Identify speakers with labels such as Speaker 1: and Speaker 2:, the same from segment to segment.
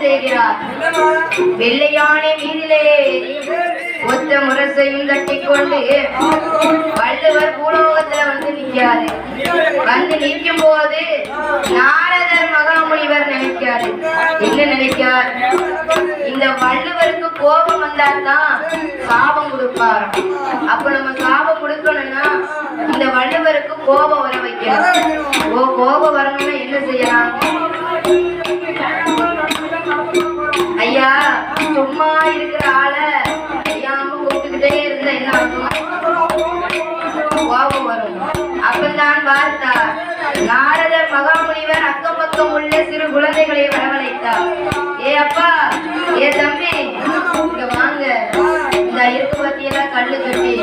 Speaker 1: செய்கிறார். வெள்ளையானை மீதிலே ஒத்த முரசையும் தட்டி கொண்டு வள்ளுவர் பூலோகத்துல வந்து நிற்காரு வந்து நிற்கும் போது நாரதர் மகாமுனிவர் நினைக்காரு என்ன நினைக்கார் இந்த வள்ளுவருக்கு கோபம் வந்தால்தான் சாபம் கொடுப்பார் அப்ப நம்ம சாபம் கொடுக்கணும்னா இந்த வள்ளுவருக்கு கோபம் வர வைக்கணும். ஓ கோபம் வரணும்னா என்ன செய்யலாம்? ஐயா சும்மா இருக்கிற ஆள ஐயாம கூப்பிட்டுக்கிட்டே இருந்த என்ன கோபம் வரும். அப்பந்தான் பார்த்தா நாரதர் மகாமுனிவர் அக்கம் பக்கம் உள்ள சிறு குழந்தைகளை வரவழைத்தார். ஏ அப்பா ஏ தம்பி இங்க வாங்க. இந்த இருக்கு பத்தியெல்லாம் கல்லு கட்டி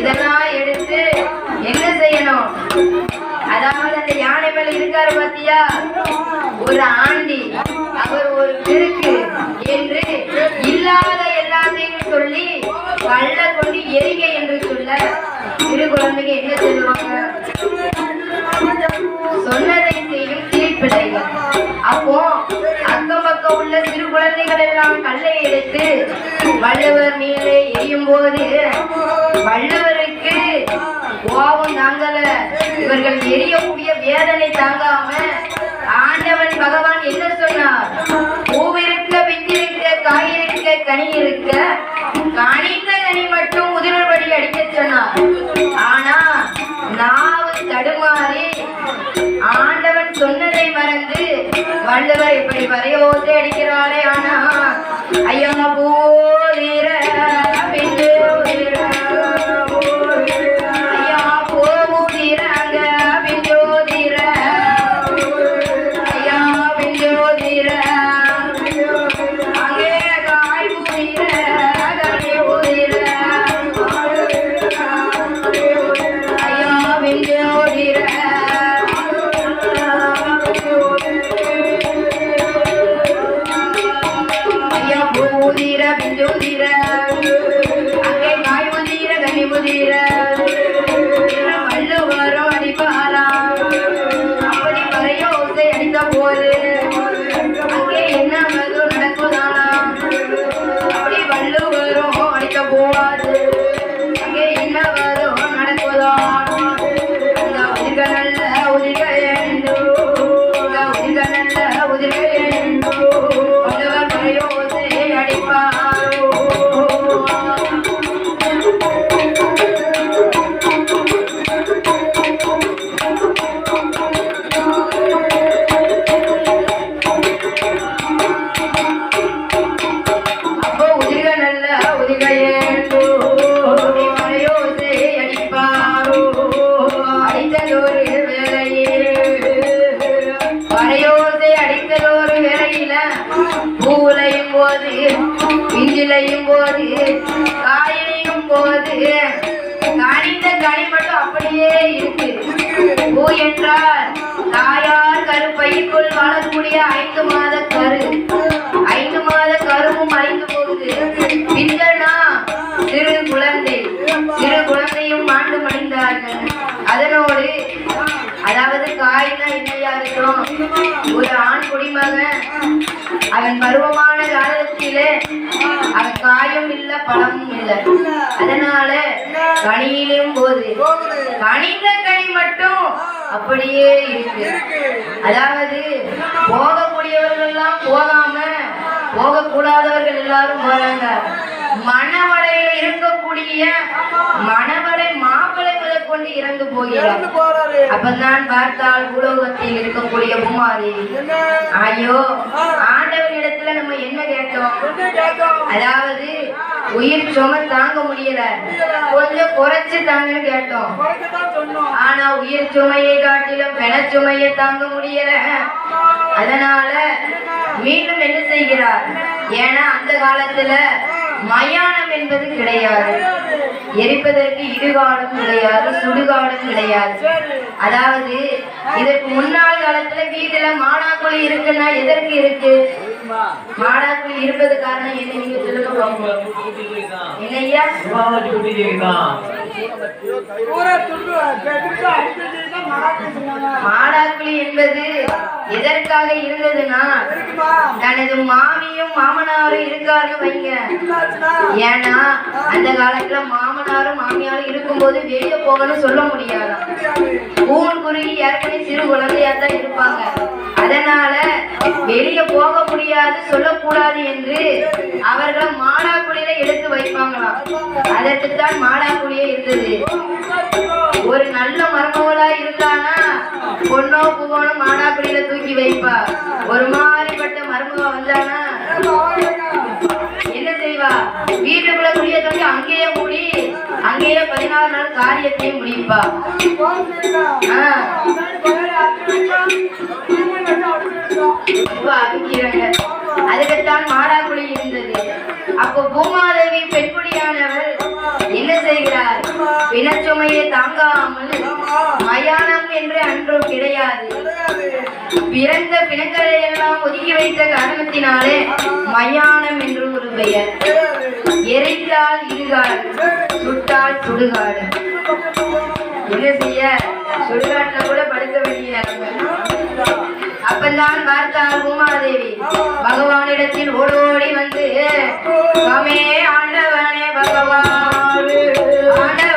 Speaker 1: இதெல்லாம் எடுத்து என்ன செய்யணும்? அதாவது அந்த யானை மேல இருக்காரு பாத்தியா? ஒரு ஆண்டி. அவர் ஒரு பெருக்கு. என்று இல்லாத எல்லாத்தையும் சொல்லி கள்ள கொண்டு எரிக என்று சொல்ல சிறு குழந்தைங்க என்ன சொல்லுவாங்க? சொன்னதை செய்யும் தீர்ப்பிடைகள் அப்போ அக்கம் பக்கம் உள்ள சிறு குழந்தைகள் எல்லாம் கல்லை எடுத்து வள்ளுவர் மேலே எரியும் போது வள்ளுவருக்கு கோபம் தாங்கல. இவர்கள் எரியக்கூடிய வேதனை தாங்காம ஆண்டவன் பகவான் என்ன சொன்னார்? பூவிருக்க கனி இருக்க கனிந்த கனி மட்டும் முதிர்படி அடிக்க சொன்னார். ஆனா நாவு தடுமாறி ஆண்டவன் சொன்னதை மறந்து வள்ளுவர் இப்படி வரையோசை அடிக்கிறாரே ஆனா ஐயா போதிர மட்டும் இருக்கு. பூ என்றால் தாயார் கருப்பைக்குள் வளரக்கூடிய ஐந்து மாத கரு. ஒரு ஆண் குடிமகன் அவன் பருவமான காலத்திலே அவன் காயும் இல்ல பழமும் இல்ல. அதனால கனியிலும் போது கனிந்த கனி மட்டும் அப்படியே இருக்கு. அதாவது போகக்கூடியவர்கள் எல்லாம் போகாம போகக்கூடாதவர்கள் எல்லாரும் போறாங்க மணவரையில இருக்கக்கூடிய மணவடை முதற்கொண்டு இறந்து போகிறார் அப்பதான் பார்த்தால் பூலோகத்தில் இருக்கக்கூடிய பூமாரி. ஐயோ ஆண்டவனிடத்துல நம்ம என்ன கேட்டோம்? அதாவது உயிர் சும தாங்க முடியல. கொஞ்சம் குறைச்சு தாங்கன்னு கேட்டோம். ஆனா உயிர் சுமையை காட்டிலும் பெண சுமையை தாங்க முடியல. அதனால மீண்டும் என்ன செய்கிறார்? ஏன்னா அந்த காலத்துல மயானம் என்பது கிடையாது. எரிப்பதற்கு இடுகாடும் கிடையாது சுடுகாடும் கிடையாது. அதாவது இதற்கு முன்னாள் காலத்துல வீட்டுல மானாக்குழி இருக்குன்னா எதற்கு இருக்கு? மாடாக்குள் இருப்பது காரணம் என்ன நீங்க சொல்லுங்க. பாப்போம். மாடாக்குழி என்பது எதற்காக இருந்ததுன்னா தனது மாமியும் மாமனாரும் இருக்காருன்னு வைங்க. ஏன்னா அந்த காலத்துல மாமனாரும் மாமியாரும் இருக்கும்போது வெளியே போகணும்னு சொல்ல முடியாது? கூன் குருகி ஏற்கனவே சிறு குழந்தையா தான் இருப்பாங்க. அதனால வெளியே போக முடியாது சொல்லக்கூடாது என்று அவர்கள் மாடாக்குழியில எடுத்து வைப்பாங்களாம். அதற்குத்தான் மாடாக்குழியே இருக்குது. ஒரு நல்ல மருமகளா இருந்தானா பொண்ணோ பூவனோ மாடாப்பிடியில தூக்கி வைப்பா. ஒரு மாதிரிப்பட்ட மருமக வந்தானா? என்ன செய்வா? வீட்டுக்குள்ள குடிய தோண்டி அங்கேயே மூடி அங்கேயே பதினாறு நாள் காரியத்தையும் முடிப்பா. ஆ, அதுக்குத்தான் மாடாக்குழி இருந்தது. அப்போ பூமாதேவி பெண்குடியானவர் என்ன செய்கிறார்? பிணச்சுமையை தாங்காமல் மயானம் என்று அன்றும் கிடையாது. பிறந்த பிணங்களை எல்லாம் ஒதுக்கி வைத்த காரணத்தினாலே மயானம் என்று ஒரு பெயர். எரித்தால் இருகாடு சுட்டால் சுடுகாடு. என்ன செய்ய? சுடுகாட்டுல கூட படுக்க வேண்டிய அப்பந்தான் பார்த்தார் உமாதேவி பகவானிடத்தில் ஓடோடி வந்து சுவாமே ஆண்டவனே பகவான் ஆண்டவனே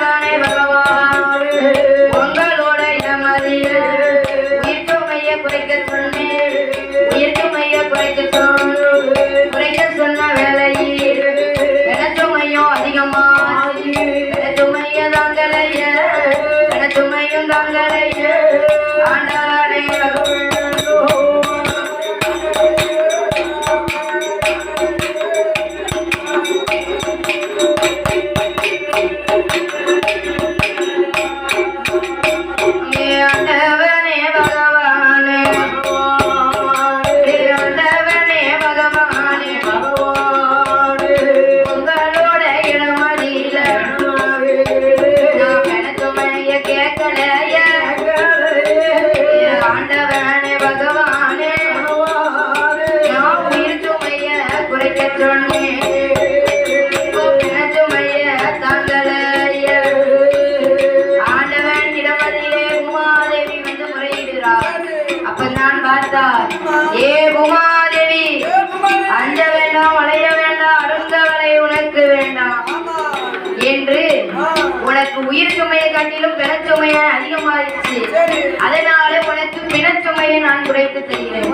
Speaker 1: அதனால உனக்கு பிணச்சுமையை நான் குறைத்து செய்கிறேன்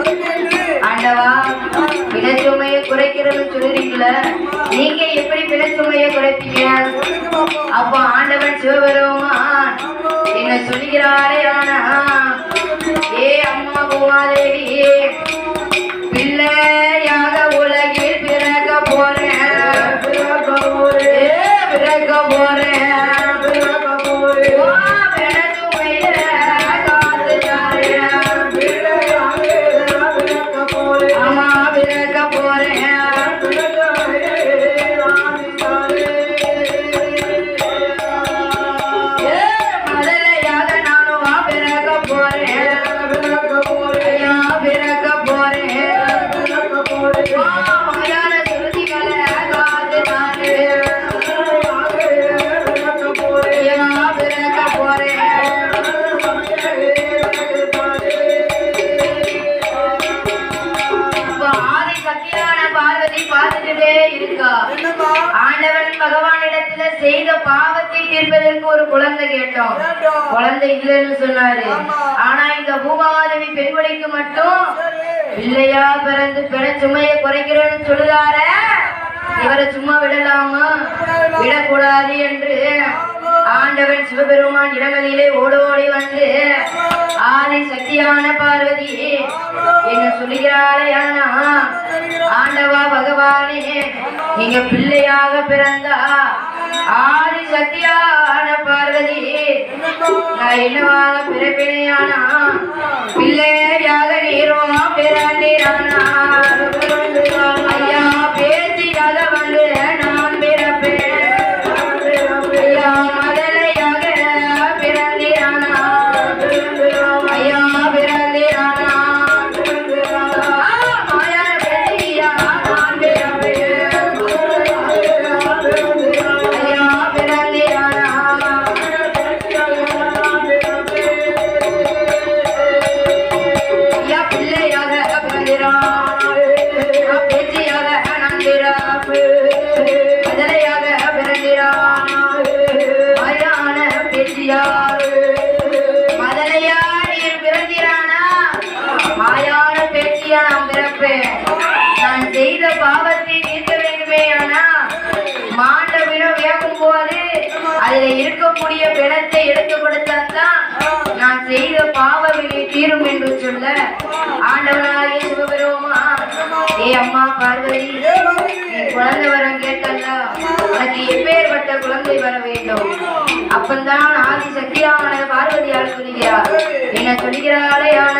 Speaker 1: ஆண்டவா பிணச்சுமையை குறைக்கிறது சொல்லுறீங்கள நீங்க எப்படி பிணச்சுமையை குறைப்பீங்க? அப்போ ஆண்டவன் சிவபெருமான் என்ன சொல்கிறாரே ஆனா ஏ அம்மா பூமாதேவி பிள்ளையாக செய்த பாவத்தை தீர்ப்பதற்கு ஒரு குழந்தை கேட்டோம். குழந்தை இல்லைன்னு சொன்னாரு. ஆனா இந்த பூமாதேவி பெண்குடிக்கு மட்டும் பிள்ளையா பிறந்து பிற சுமையை குறைக்கிறேன்னு சொல்லுதார. இவரை சும்மா விடலாமா? விடக்கூடாது என்று. ஆண்டவன் சிவபெருமான் இடமதியிலே ஓடோடி வந்து ஆதி சக்தியான பார்வதி என்ன சொல்லுகிறாரே ஆனா ஆண்டவா பகவானே நீங்க பிள்ளையாக பிறந்தா ஆதி சக்தியான பார்வதி நான் என்னவாக பிறப்பினையானா பிள்ளையாக நீரோ பிறந்தீரானா ஐயா பேத்தியாக வந்து இருக்கக்கூடிய பிணத்தை எடுத்து கொடுத்தாதான் நான் செய்த பாவ வினை தீரும் என்று சொல்ல. ஆண்டவனாகிய சிவபெருமா ஏ அம்மா பார்வதி நீ குழந்தை வரம் கேட்டல்ல. உனக்கு எப்பேற்பட்ட குழந்தை வர வேண்டும்? அப்பந்தான் ஆதி சக்தியான பார்வதியால் சொல்கிறார் என்ன சொல்கிறாளே ஆனா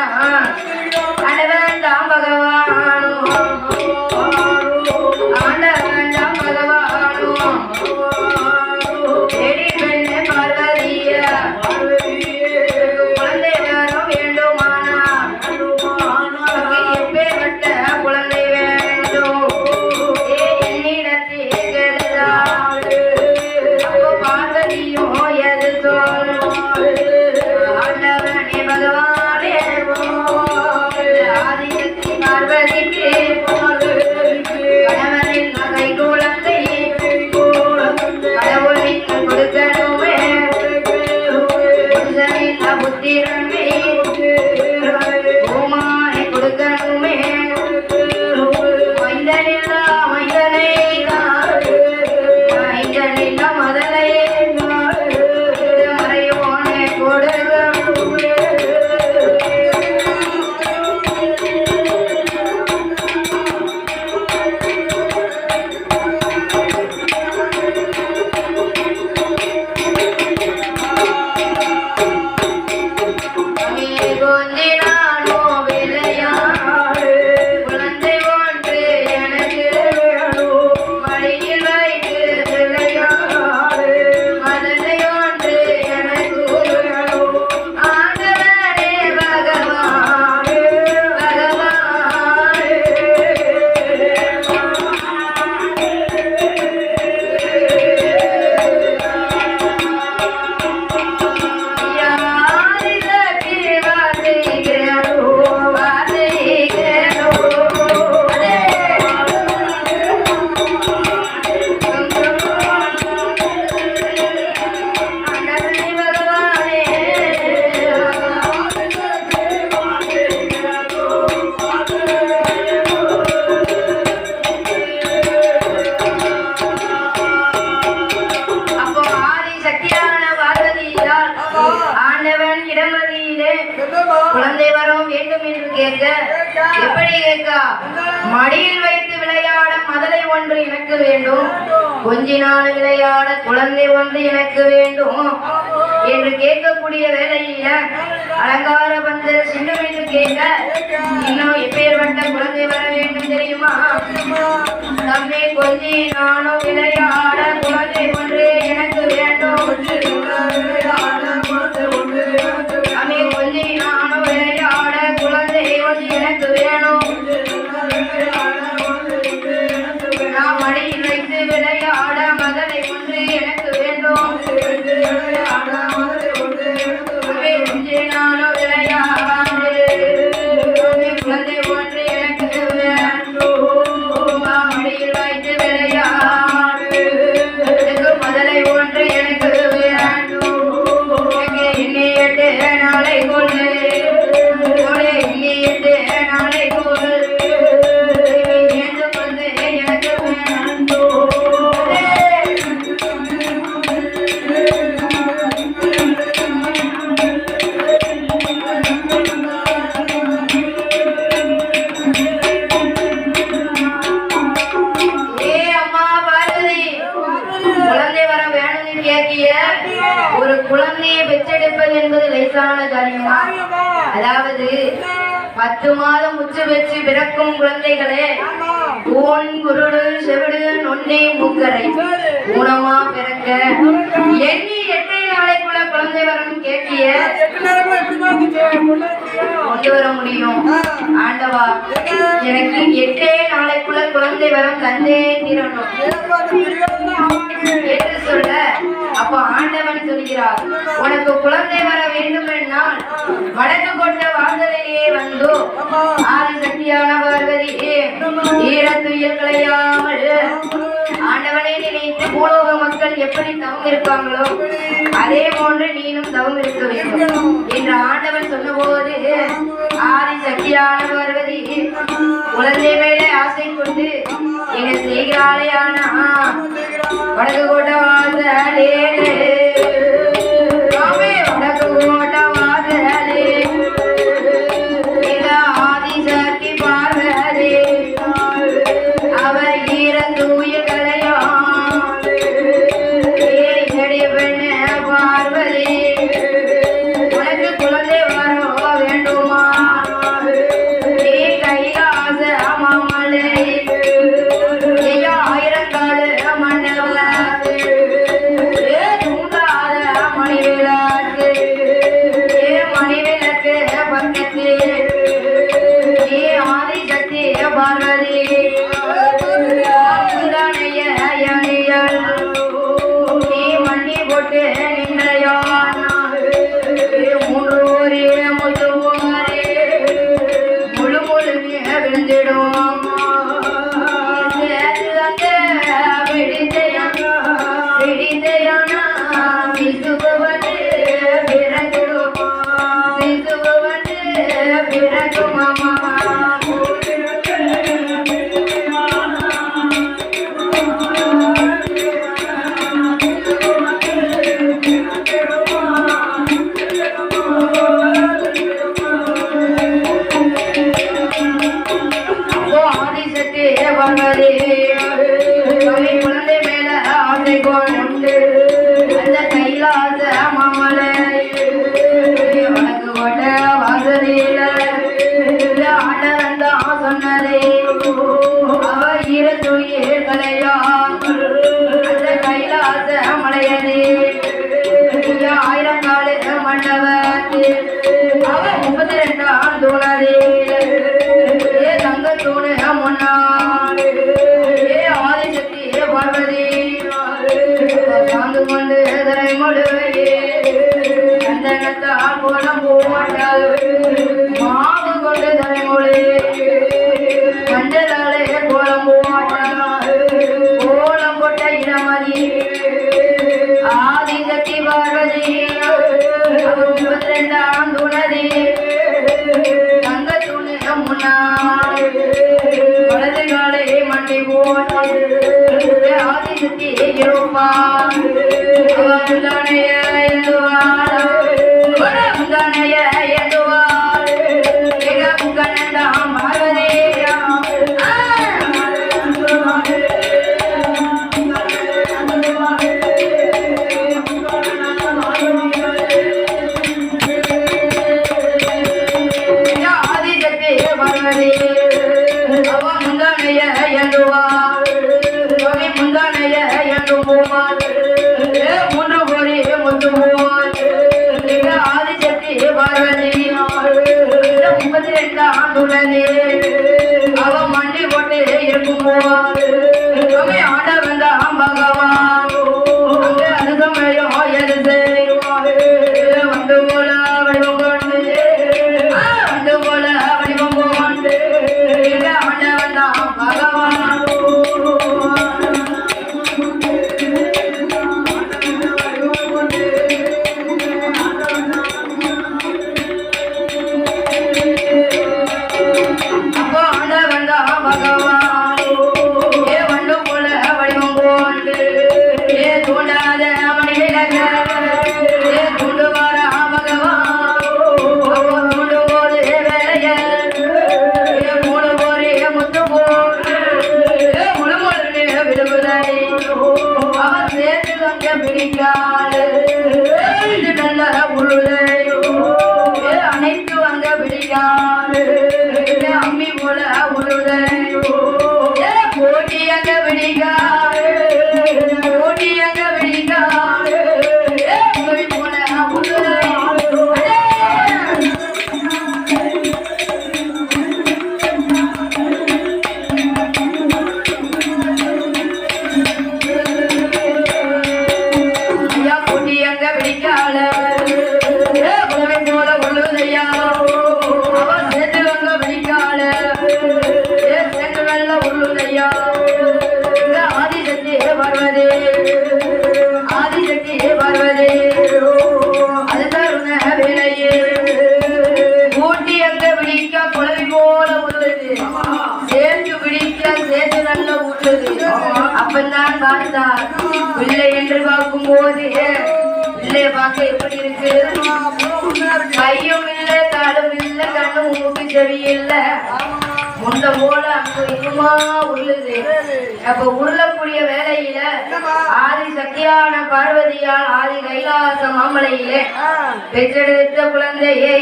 Speaker 1: மடியில் வைத்து விளையாட மதலை ஒன்று எனக்கு வேண்டும். கொஞ்ச நாள் விளையாட குழந்தை ஒன்று எனக்கு வேண்டும். என்று கேட்கக்கூடிய வேலையில அலங்கார வந்து சின்ன என்று கேட்க இன்னும் எப்பேற்பட்ட குழந்தை வர வேண்டும் தெரியுமா? தம்பி கொஞ்சி நானும் விளையாட கொண்டு வர முடியும். ஆண்டவா எனக்கு எட்டே நாளைக்குள்ள குழந்தை வரம் தந்தே தீரணும் என்று சொல்ல அப்போ ஆண்டவன் சொல்கிறார் உனக்கு குழந்தை வர வேண்டும் என்றால் வடக்கு கொண்ட வாசலையே வந்து ஆதி சக்தியான பார்வதி ஈரத்துயில் துயர்களையாமல் ஆண்டவனை நினைத்து பூலோக மக்கள் எப்படி தவம் இருப்பாங்களோ அதே போன்று நீனும் தவம் இருக்க வேண்டும். என்று ஆண்டவன் சொன்னபோது ஆதி சக்தியான பார்வதி குழந்தை மேலே ஆசை கொண்டு என்ன செய்கிறாளே ஆனா வடக்கு ஆண்டு கொண்டு எதனை முடிவையே அந்த ஆண்டு போல போட்டாலும் பிடிக்காது நல்ல உள்ள அப்பந்தான் பார்த்தார். பிள்ளை என்று பார்க்கும் போது பிள்ளை பார்க்க எப்படி இருக்கு? கையும் இல்லை காலும் இல்லை கண்ணும் மூக்கு செவி இல்லை. முண்டை போல அங்க இங்குமா உருளுது அப்ப உருளக்கூடிய வேலையில ஆதி சக்தியான பார்வதியால் ஆதி கைலாச மாமலையிலே பெற்றெடுத்த குழந்தையை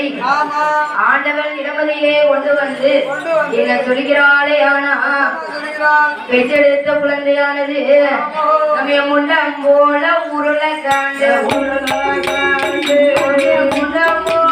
Speaker 1: ஆண்டவன் இடமதியிலே கொண்டு வந்து
Speaker 2: கொண்டு
Speaker 1: என்ன சொல்கிறாளே ஆனா பெற்றெடுத்த குழந்தையானது நம்ம முண்டம் போல உருள காண்டு முண்டம் போல